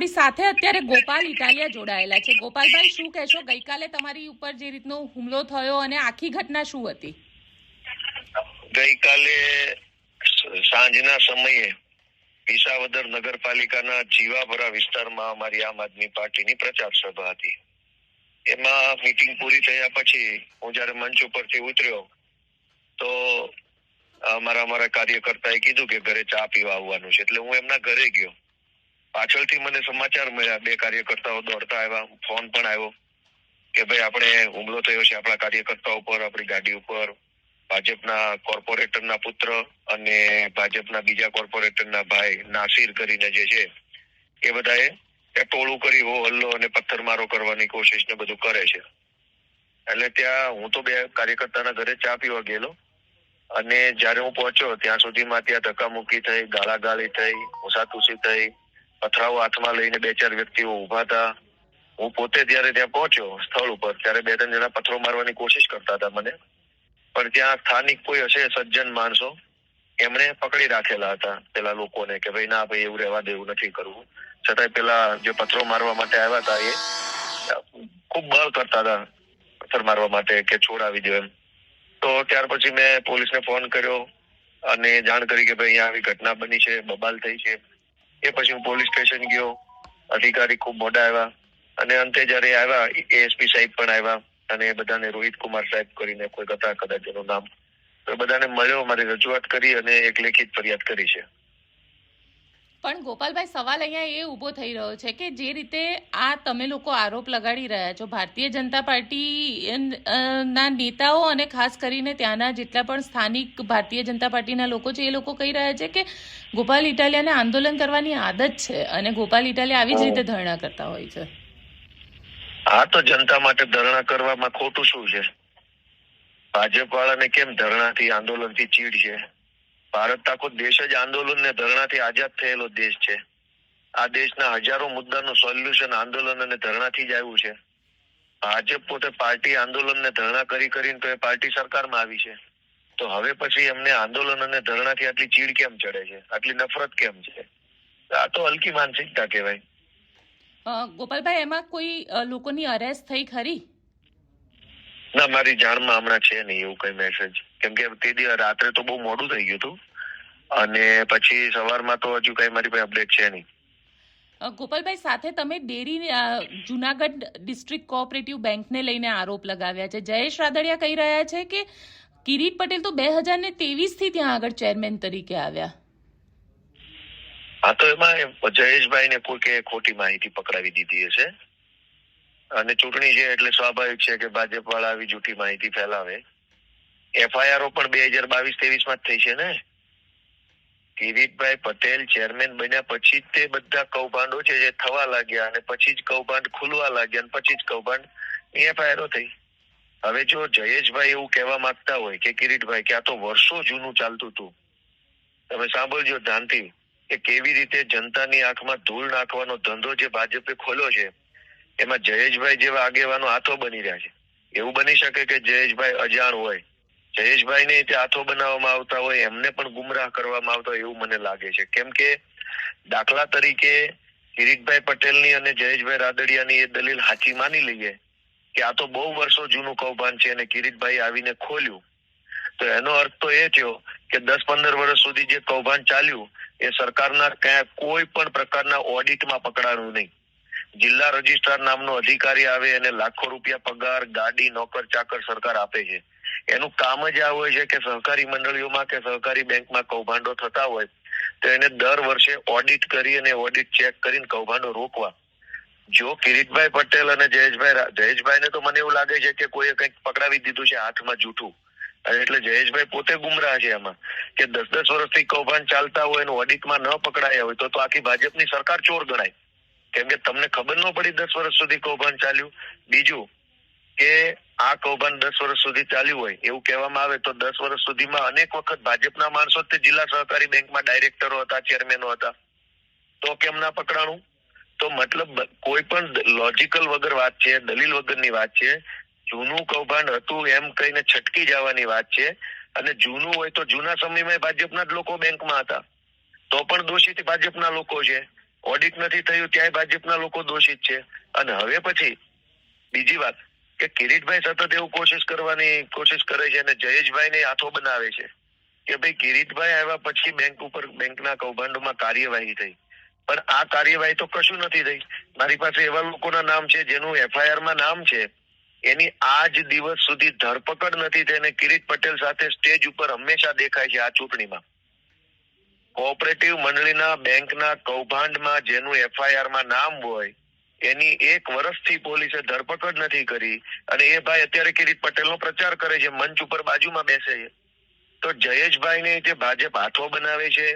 આપણી સાથે અત્યારે ગોપાલ ઇટાલિયા જોડાયેલા છે. ગોપાલભાઈ, શું કહેશો? ગઈકાલે તમારી ઉપર જે રીતનો હુમલો થયો અને આખી ઘટના શું હતી? ગઈકાલે સાંજના સમયે વિસાવદર નગરપાલિકાના જીવાભરા વિસ્તારમાં અમારી આમ આદમી પાર્ટીની પ્રચાર સભા હતી. એમાં મીટિંગ પૂરી થયા પછી હું જયારે મંચ ઉપરથી ઉતર્યો, તો અમારા અમારા કાર્યકર્તાએ કીધું કે ઘરે ચા પીવા આવવાનું છે. એટલે હું એમના ઘરે ગયો. પાછળથી મને સમાચાર મળ્યા. બે કાર્યકર્તાઓ દોડતા આવ્યા. ફોન પણ આવ્યો કે ભાઈ, આપણે હુમલો થયો છે આપણા કાર્યકર્તાઓ ઉપર, આપણી ગાડી ઉપર. ભાજપના કોર્પોરેટરના પુત્ર અને ભાજપના બીજા કોર્પોરેટરના ભાઈ નાસિર કરીને જે છે, એ બધાએ ટોળું કરી, હો, હલ્લો અને પથ્થરમારો કરવાની કોશિશ ને બધું કરે છે. એટલે ત્યાં હું તો બે કાર્યકર્તાના ઘરે ચા પીવા ગયેલો અને જ્યારે હું પહોંચ્યો, ત્યાં સુધીમાં ત્યાં ધક્કામુક્કી થઈ, ગાળાગાળી થઈ મુસાતુસી થઈ પથરાઓ હાથમાં લઈને બે ચાર વ્યક્તિઓ ઊભા હતા. હું પોતે જ્યારે ત્યાં પહોંચ્યો સ્થળ ઉપર, ત્યારે બે ત્રણ જણા પથ્થરો મારવાની કોશિશ કરતા હતા મને. પણ ત્યાં સ્થાનિક કોઈ હશે સજ્જન માણસો, એમણે પકડી રાખેલા હતા પેલા લોકોને કે ભાઈ ના ભાઈ એવું રહેવા દેવું નથી કરવું. છતાંય પેલા જે પથ્થરો મારવા માટે આવ્યા હતા એ ખૂબ બળ કરતા હતા પથ્થર મારવા માટે કે છોડાવી દો એમ. તો ત્યાર પછી મેં પોલીસને ફોન કર્યો અને જાણ કરી કે ભાઈ અહીંયા આવી ઘટના બની છે, બબાલ થઈ છે. એ પછી હું પોલીસ સ્ટેશન ગયો. અધિકારી ખૂબ મોડા આવ્યા. અને અંતે જયારે આવ્યા એએસપી સાહેબ પણ આવ્યા અને એ બધાને રોહિત કુમાર સાહેબ કરીને કોઈ હતા કદાચ એનું નામ. તો બધાને મળ્યો મારી રજૂઆત કરી અને એક લેખિત ફરિયાદ કરી છે. પણ ગોપાલભાઈ, સવાલ અહીંયા એ ઊભો થઈ રહ્યો છે કે જે રીતે આ તમે લોકો આરોપ લગાડી રહ્યા છો, ભારતીય જનતા પાર્ટી ના નેતાઓ અને ખાસ કરીને ત્યાંના જેટલા પણ સ્થાનિક ભારતીય જનતા પાર્ટીના લોકો છે, એ લોકો કહી રહ્યા છે કે ગોપાલ ઇટાલિયાને આંદોલન કરવાની આદત છે અને ગોપાલ ઇટાલિયા આવી જ રીતે ધરણા કરતા હોય છે. આ તો જનતા માટે ધરણા કરવામાં ખોટું શું છે? ભાજપ વાળાને કેમ ધરણાથી, આંદોલનથી ચીડ છે ભારત આખો દેશ જ આંદોલન ને ધરણાથી આઝાદ થયેલો દેશ છે. આ દેશના હજારો મુદ્દાનું સોલ્યુશન આંદોલન અને ધરણાથી જ આવ્યું છે. ભાજપ પોતે પાર્ટી આંદોલન ને ધરણા કરી કરીને તો એ પાર્ટી સરકારમાં આવી છે. તો હવે પછી એમને આંદોલન અને ધરણાથી આટલી ચીડ કેમ ચડે છે? આટલી નફરત કેમ છે? આ તો હલકી માનસિકતા કહેવાય. ગોપાલભાઈ, એમાં કોઈ લોકોની અરેસ્ટ થઈ ખરી? ના મારી જાણમાં હમણાં છે નહીં એવું કઈ મેસેજ કેમ કે તે દિવસ રાત્રે તો બહુ મોડું થઈ ગયું હતું. અને પછી સવારમાં તો હજુ કઈ મારી પાસે અપડેટ છે નહીં. ગોપાલભાઈ સાથે તમે ડેરી જુનાગઢ ડિસ્ટ્રિક્ટ કોઓપરેટિવ બેંકને લઈને આરોપ લગાવ્યા છે. જયેશ રાદડિયા કહી રહ્યા છે કે કિરીટ પટેલ તો બે હજાર ને ત્રેવીસથી ત્યાં આગળ ચેરમેન તરીકે આવ્યા. હા તો એમાં જયેશભાઈ ને કોઈ કે ખોટી માહિતી પકડાવી દીધી હશે? અને ચૂંટણી છે એટલે સ્વાભાવિક છે કે ભાજપ વાળા આવી જૂઠી માહિતી ફેલાવે. એફઆઈઆર પણ બે હજાર બાવીસ ત્રેવીસમાં જ થઈ છે ને? કિરીટભાઈ પટેલ ચેરમેન બન્યા પછી જ તે બધા કૌભાંડો છે જે થવા લાગ્યા અને પછી જ કૌભાંડ ખુલવા લાગ્યા અને પછી જ કૌભાંડ એફઆઈઆર થઈ. હવે જો જયેશભાઈ એવું કહેવા માંગતા હોય કે કિરીટભાઈ કે આ તો વર્ષો જૂનું ચાલતું હતું. તમે સાંભળજો ધ્યાનથી કે કેવી રીતે જનતાની આંખમાં ધૂળ નાખવાનો ધંધો જે ભાજપે ખોલ્યો છે એમાં જયેશભાઈ જેવા આગેવાનો હાથો બની રહ્યા છે. એવું બની શકે કે જયેશભાઈ અજાણ હોય. જયેશભાઈ ને તે હાથો બનાવવામાં આવતા હોય, એમને પણ ગુમરાહ કરવામાં આવતા હોય એવું મને લાગે છે. કેમ કે દાખલા તરીકે કિરીટભાઈ પટેલની અને જયેશભાઈ રાદડિયાની એ દલીલ સાચી માની લઈએ કે આ તો બહુ વર્ષો જૂનું કૌભાંડ છે અને કિરીટભાઈ આવીને ખોલ્યું. તો એનો અર્થ તો એ થયો કે દસ પંદર વર્ષ સુધી જે કૌભાંડ ચાલ્યું, એ સરકારના ક્યાં કોઈ પણ પ્રકારના ઓડિટમાં પકડાયું નહીં. જિલ્લા રજિસ્ટ્રાર નામનો અધિકારી આવે અને લાખો રૂપિયા પગાર, ગાડી, નોકર, ચાકર સરકાર આપે છે. એનું કામ જ આ હોય છે કે સહકારી મંડળીઓમાં કે સહકારી બેંકમાં કૌભાંડો થતા હોય, તો એને દર વર્ષે ઓડિટ કરી અને ઓડિટ ચેક કરીને કૌભાંડો રોકવા. જો કિરીટભાઈ પટેલ અને જયેશભાઈ જયેશભાઈ જયેશભાઈને તો મને એવું લાગે છે કે કોઈએ કંઈક પકડાવી દીધું છે હાથમાં જૂઠું. એટલે જયેશભાઈ પોતે ગુમરાહ છે એમાં કે દસ દસ વર્ષથી કૌભાંડ ચાલતા હોય અને ઓડિટમાં ન પકડાયા હોય તો આખી ભાજપની સરકાર ચોર ગણાય. કેમ કે તમને ખબર ન પડી દસ વર્ષ સુધી કૌભાંડ ચાલ્યું. બીજું કે આ કૌભાંડ દસ વર્ષ સુધી ચાલ્યું હોય, એવું કહેવામાં આવે તો દસ વર્ષ સુધીમાં અનેક વખત ભાજપના માણસો તે જિલ્લા સહકારી બેંકમાં ડાયરેક્ટરો હતા, ચેરમેનો હતા. તો કેમ ના પકડાણું? તો મતલબ કોઈ પણ લોજિકલ વગર વાત છે, દલીલ વગરની વાત છે, જૂનું કૌભાંડ હતું એમ કહીને છટકી જવાની વાત છે, અને જૂનું હોય તો જૂના સમયમાં ભાજપના જ લોકો બેંકમાં હતા. તો પણ દોષિત ભાજપના લોકો છે. ઓડિટ નથી થયું, ત્યાંય ભાજપના લોકો દોષિત છે. અને હવે પછી બીજી વાત કે કિરીટભાઈ સતત એવું કોશિશ કરવાની કોશિશ કરે છે અને જયેશભાઈને હાથો બનાવે છે કે ભાઈ કિરીટભાઈ આવ્યા પછી બેંક ઉપર બેંકના કૌભાંડોમાં કાર્યવાહી થઈ. પણ આ કાર્યવાહી તો કશું નથી થઈ. મારી પાસે એવા લોકોના નામ છે જેનું એફઆઈઆરમાં નામ છે. એની આજ દિવસ સુધી ધરપકડ નથી થઈ અને કિરીટ પટેલ સાથે સ્ટેજ ઉપર હંમેશા દેખાય છે આ ચૂંટણીમાં. કોઓપરેટિવ મંડળીના બેંકના કૌભાંડમાં જેનું એફઆઈઆરમાં નામ હોય, એની એક વર્ષથી પોલીસે ધરપકડ નથી કરી અને એ ભાઈ અત્યારે કિરીટ પટેલનો પ્રચાર કરે છે, મંચ ઉપર બાજુમાં બેસે છે. તો જયેશભાઈને તે ભાજપ હાથો બનાવે છે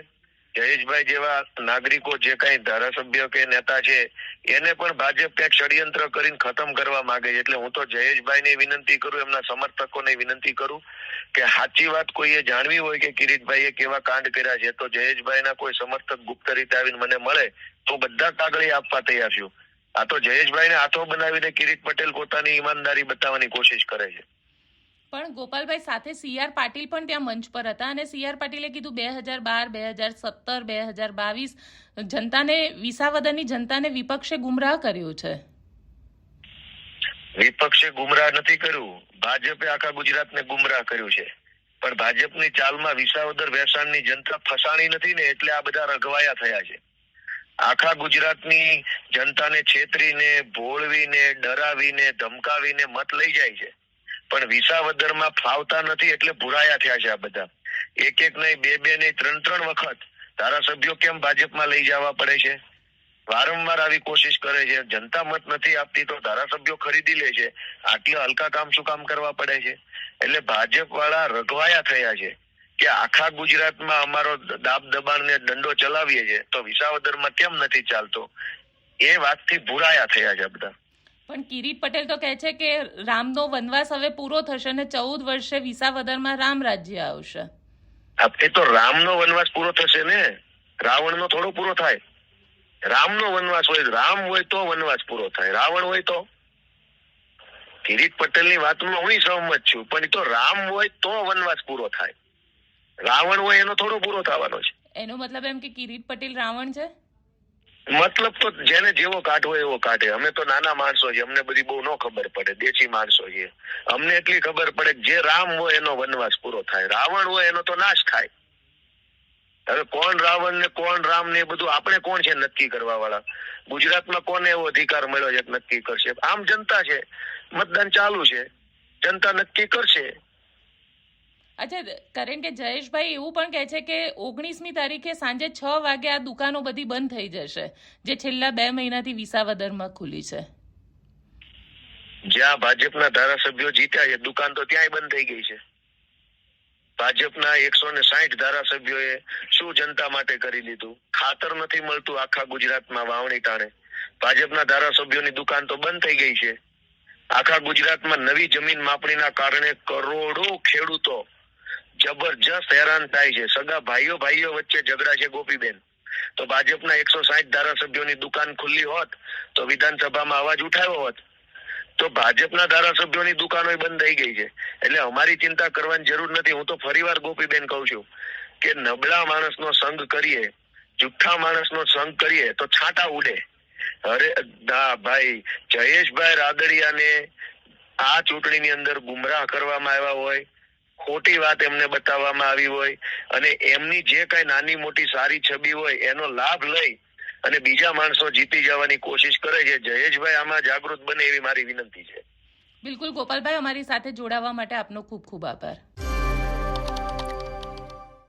જયેશભાઈ જેવા નાગરિકો જે કઈ ધારાસભ્ય કે નેતા છે, એને પણ ભાજપ ક્યાંક ષડયંત્ર કરીને ખતમ કરવા માંગે છે. એટલે હું તો જયેશભાઈને વિનંતી કરું, એમના સમર્થકોને વિનંતી કરું કે સાચી વાત કોઈએ જાણવી હોય કે કિરીટભાઈએ કેવા કાંડ કર્યા છે, તો જયેશભાઈના કોઈ સમર્થક ગુપ્ત રીતે આવીને મને મળે, તો બધા કાગળી આપવા તૈયાર છું. આ તો જયેશભાઈને હાથો બનાવીને કિરીટ પટેલ પોતાની ઈમાનદારી બતાવવાની કોશિશ કરે છે. પણ ગોપાલભાઈ સાથે સીઆર પાટીલ પણ ત્યાં મંચ પર હતા અને સીઆર પાટીલે કીધું બે હજાર બાર, બે હજાર સત્તર, બે હજાર બાવીસ જનતાને, વિસાવદરની જનતાને વિપક્ષે ગુમરાહ કર્યું છે. વિપક્ષે ગુમરાહ નથી કર્યું. ભાજપે આખા ગુજરાતને ગુમરાહ કર્યું છે. પણ ભાજપની ચાલમાં વિસાવદર વેસાણની જનતા ફસાણી નથી ને એટલે આ બધા રઘવાયા થયા છે. આખા ગુજરાતની જનતાને છેતરીને, ભોળવીને, ડરાવીને, ધમકાવીને મત લઈ જાય છે. પણ વિસાવદરમાં ફાવતા નથી એટલે ભુરાયા થયા છે આ બધા. એક એક નહીં, બે બે નહીં, ત્રણ ત્રણ વખત ધારાસભ્યો કેમ ભાજપમાં લઈ જવા પડે છે? વારંવાર આવી કોશિશ કરે છે. જનતા મત નથી આપતી તો ધારાસભ્યો ખરીદી લે છે. આટલા હલકા કામ શું કામ કરવા પડે છે? એટલે ભાજપ વાળા રઘવાયા થયા છે કે આખા ગુજરાતમાં અમારો દાબ દબાણ ને દંડો ચલાવીએ છે. તો વિસાવદરમાં કેમ નથી ચાલતો? એ વાતથી ભૂરાયા થયા છે બધા. પણ કિરીટ પટેલ તો કહે છે કે રામનો વનવાસ હવે પૂરો થશે અને ચૌદ વર્ષે વિસાવદરમાં રામ રાજ્ય આવશે. એ તો રામનો વનવાસ પૂરો થશે ને? રાવણનો થોડો પૂરો થાય. રામનો વનવાસ હોય રામ હોય તો વનવાસ પૂરો થાય. રાવણ હોય તો? કિરીટ પટેલની વાતમાં હું સહમત છું પણ એ તો રામ હોય તો વનવાસ પૂરો થાય. રાવણ હોય એનો થોડો પૂરો થવાનો છે. એનો મતલબ એમ કે કિરીટ પટેલ રાવણ છે? મતલબ તો જેને જેવો કાઢ હોય એવો કાઢે. અમે તો નાના માણસો છીએ, અમને બધી બહુ ન ખબર પડે. દેશી માણસો છીએ. અમને એટલી ખબર પડે જે રામ હોય એનો વનવાસ પૂરો થાય. રાવણ હોય એનો તો નાશ થાય. હવે કોણ રાવણ ને કોણ રામ ને એ બધું આપણે કોણ છે નક્કી કરવા વાળા ગુજરાતમાં કોને એવો અધિકાર મળ્યો છે નક્કી કરશે? આમ જનતા છે. મતદાન ચાલુ છે. જનતા નક્કી કરશે. અચ્છા, કારણ કે જયેશભાઈ એવું પણ કહે છે કે ઓગણીસમી તારીખે સાંજે છ વાગે આ દુકાનો બધી બંધ થઈ જશે, જે છેલ્લા બે મહિનાથી વિસાવદરમાં ખુલી છે. જ્યાં ભાજપના ધારાસભ્યો જીત્યા છે દુકાન તો ત્યાંય બંધ થઈ ગઈ છે. ભાજપના એકસો ને સાહીઠ ધારાસભ્યોએ શું જનતા માટે કરી દીધું ખાતર નથી મળતું આખા ગુજરાતમાં વાવણી ટાણે ભાજપના ધારાસભ્યોની દુકાન તો બંધ થઈ ગઈ છે. આખા ગુજરાતમાં નવી જમીન માપણીના કારણે કરોડો ખેડૂતો જબરજસ્ત હેરાન થાય છે. સગા ભાઈઓ ભાઈઓ વચ્ચે ઝઘડા છે ગોપીબેન. તો ભાજપના એકસો સાહીઠ ધારાસભ્યોની દુકાન ખુલ્લી હોત તો વિધાનસભામાં અવાજ ઉઠાવ્યો હોત. તો ભાજપના ધારાસભ્યોની દુકાનો બંધ થઈ ગઈ છે. એટલે અમારી ચિંતા કરવાની જરૂર નથી. હું તો ફરીવાર ગોપીબેન કહું છું કે નબળા માણસનો સંગ કરીએ, જુઠ્ઠા માણસનો સંગ કરીએ તો છાંટા ઉડે. અરે, ના ભાઈ, જયેશભાઈ રાદડિયાને આ ચૂંટણીની અંદર ગુમરાહ કરવામાં આવ્યા હોય ખોટી વાત એમને બતાવવામાં આવી હોય અને એમની જે કઈ નાની મોટી સારી છબી હોય એનો લાભ લઈ અને બીજા માણસો જીતી જવાની કોશિશ કરે છે. જયેશભાઈ આમાં જાગૃત બને એવી મારી વિનંતી છે. બિલકુલ ગોપાલભાઈ, અમારી સાથે જોડાવા માટે આપનો ખૂબ ખૂબ આભાર.